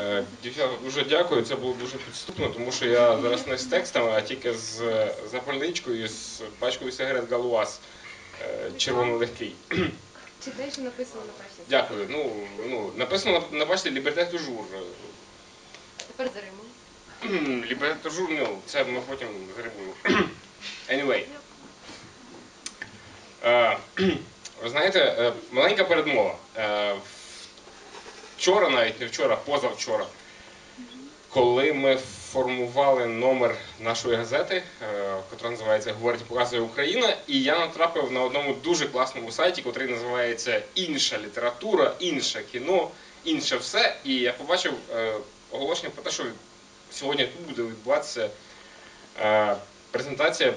Е, Дівчата, дуже дякую. Це було дуже підступно, тому що я зараз не з текстами, а тільки з запальничкою, з пачкою сигарет Галуаз е, червоно-легкий. Читай, що написано на першій. Дякую. Ну, ну, написано на, на бачите, Liberté toujours. Тепер за Римом. Liberté toujours, ну, це ми потім зримуємо. Anyway. Е, ви знаєте, маленька передмова. Е, вчора, навіть не вчора, позавчора, коли ми формували номер нашої газети, е, яка називається Говорить показує Україна, і я натрапив на одному дуже класному сайті, який називається Інша література, інше кіно, інше все. І я побачив е, оголошення про те, що сьогодні тут буде відбуватися е, презентація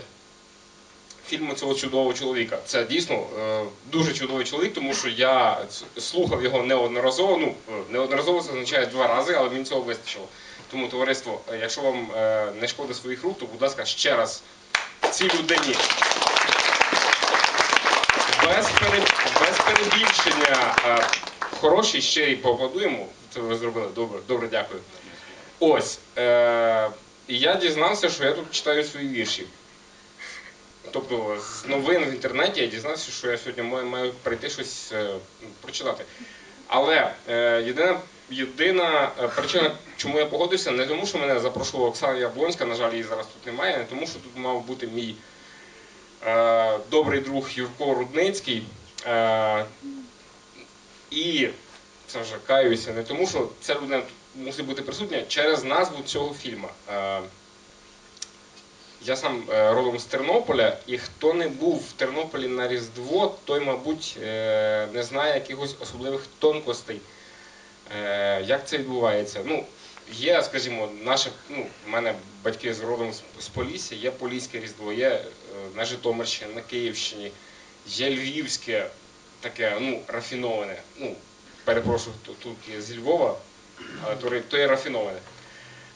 фільму цього чудового чоловіка. Це дійсно е, дуже чудовий чоловік, тому що я слухав його неодноразово. Ну, е, неодноразово це означає два рази, але мені цього вистачило. Тому, товариство, е, якщо вам не шкода своїх рук, то, будь ласка, ще раз цій людині. Без, без перебільшення хороші, щирі поаплодуємо. Це ви зробили. Добре, добре, дякую. Ось. І я дізнався, що я тут читаю свої вірші. Тобто з новин в інтернеті я дізнався, що я сьогодні маю, маю прийти щось е, прочитати. Але е, єдина, єдина е, причина, чому я погодився, не тому, що мене запрошувала Оксана Яблонська, на жаль, її зараз тут немає, не тому, що тут мав бути мій е, добрий друг Юрко Рудницький. Е, і це вже каюся, не тому, що ця людина мусить бути присутня через назву цього фільму. Е, я сам е, родом з Тернополя, і хто не був в Тернополі на Різдво, той, мабуть, е, не знає якихось особливих тонкостей, е, як це відбувається. Ну, є, скажімо, наше, ну, в мене батьки з родом з- з Полісся, є Поліське Різдво, є на Житомирщині, на Київщині, є Львівське, таке, ну, рафіноване. Ну, перепрошую, тут, є зі Львова, але то є рафіноване.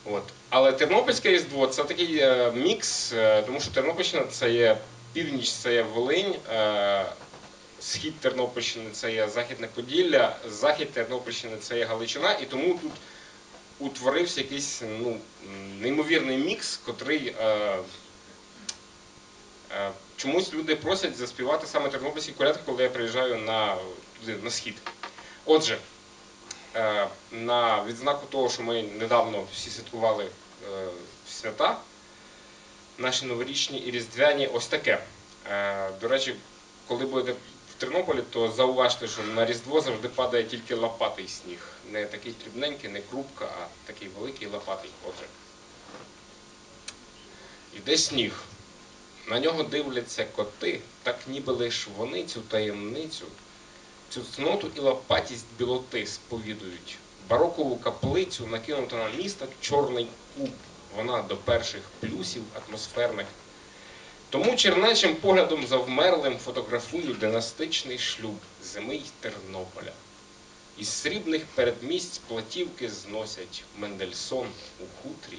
От. Але Тернопільське Різдво це такий е, мікс, е, тому що Тернопільщина це є північ, це є Волинь, е, схід Тернопільщини це є Західне Поділля, захід Тернопільщини це є Галичина, і тому тут утворився якийсь ну, неймовірний мікс, котрий е, е, чомусь люди просять заспівати саме тернопільські колядки, коли я приїжджаю на, туди, на схід. Отже, на відзнаку того, що ми недавно всі святкували е, свята, наші новорічні і різдвяні, ось таке. Е, До речі, коли будете в Тернополі, то зауважте, що на Різдво завжди падає тільки лопатий сніг. Не такий дрібненький, не крупка, а такий великий лопатий. Отже. Йде сніг. На нього дивляться коти, так ніби лиш вони цю таємницю Цю цноту і лопатість білоти сповідують. Барокову каплицю накинуто на міста чорний куб. Вона до перших плюсів атмосферних. Тому чернечим поглядом завмерлим фотографую династичний шлюб зими й Тернополя. Із срібних передмість платівки зносять Мендельсон у хутрі.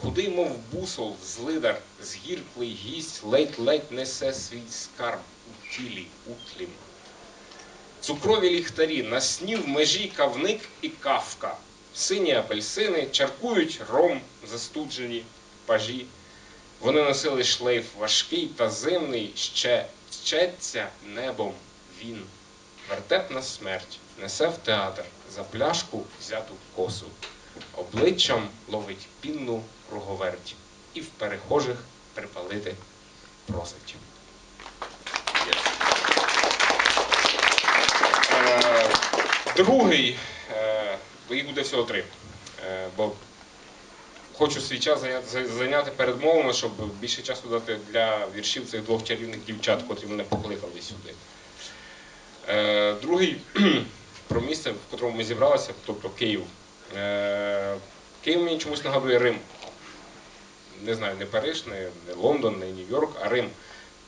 Худий, мов бусол, злидар, згірклий гість, ледь-ледь несе свій скарб у тілі утлім. Цукрові ліхтарі, на сні в межі кавник і кавка. Сині апельсини чаркують ром застуджені пажі. Вони носили шлейф важкий та зимний, ще четься небом він. Вертепна смерть несе в театр за пляшку взяту косу. Обличчям ловить пінну круговерть і в перехожих припалити просить. Другий, е, бо їх буде всього три. Е, Бо хочу свій час зайняти- зай- зайняти передмовами, щоб більше часу дати для віршів цих двох чарівних дівчат, котрі мене покликали сюди. Е, Другий про місце, в котрому ми зібралися, тобто Київ. Київ мені чомусь нагадує Рим. Не знаю, не Париж, не Лондон, не Нью-Йорк, а Рим.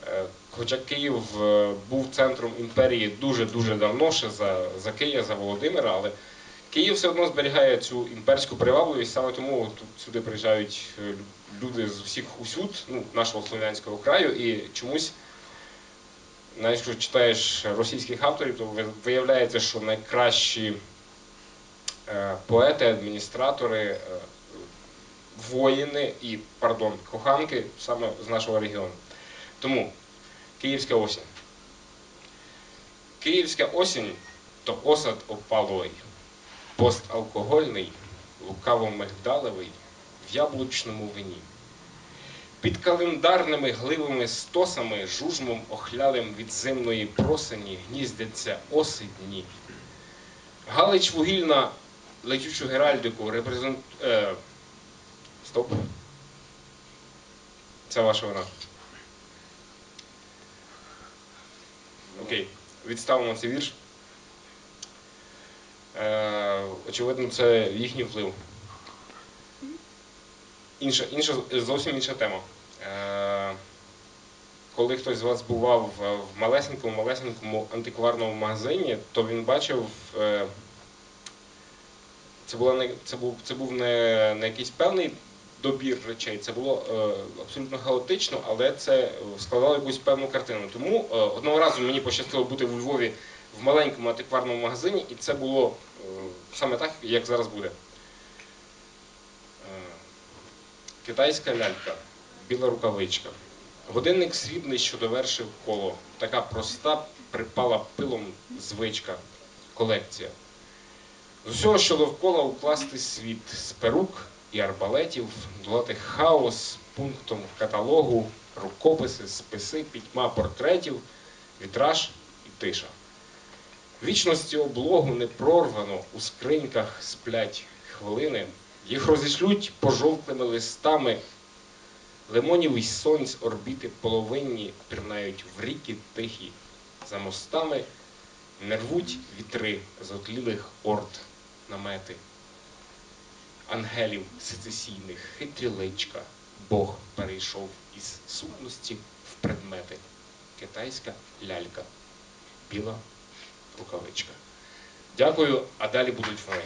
Е, Хоча Київ е, був центром імперії дуже-дуже давно, ще за, за Кия, за Володимира, але Київ все одно зберігає цю імперську привабливість, саме тому тут сюди приїжджають е, люди з усіх усюд, ну, нашого слов'янського краю, і чомусь навіть якщо читаєш російських авторів, то виявляється, що найкращі поети, адміністратори, воїни і, пардон, коханки саме з нашого регіону. Тому Київська осінь. Київська осінь то осад опаловий, посталкогольний, лукаво-мигдалевий в яблучному вині. Під календарними гливими стосами, жужмом охлялим від зимної просені гніздяться оси дні. Галич вугільна летючу геральдику репрезент... Е... Стоп. Це ваша вина. Окей, відставимо цей вірш. Е, очевидно, це їхній вплив. Інша, інша, зовсім інша тема. Е, коли хтось з вас бував в малесенькому, малесенькому антикварному магазині, то він бачив. Е, це, була не, це, був, це був не, не якийсь певний добір речей, це було е, абсолютно хаотично, але це складало якусь певну картину. Тому е, одного разу мені пощастило бути у Львові в маленькому антикварному магазині, і це було е, саме так, як зараз буде. Китайська лялька, біла рукавичка. Годинник срібний, що довершив коло. Така проста, припала пилом звичка, колекція. З усього, що довкола укласти світ з перук і арбалетів, долати хаос пунктом каталогу, рукописи, списи, пітьма портретів, вітраж і тиша. Вічності облогу не прорвано, у скриньках сплять хвилини, їх розішлють пожовклими листами, лимонів і сонь з орбіти половинні пірнають в ріки тихі, за мостами не рвуть вітри з отлілих орд намети. Ангелів сецесійних хитріличка Бог перейшов із сутності в предмети. Китайська лялька, біла рукавичка. Дякую, а далі будуть вони.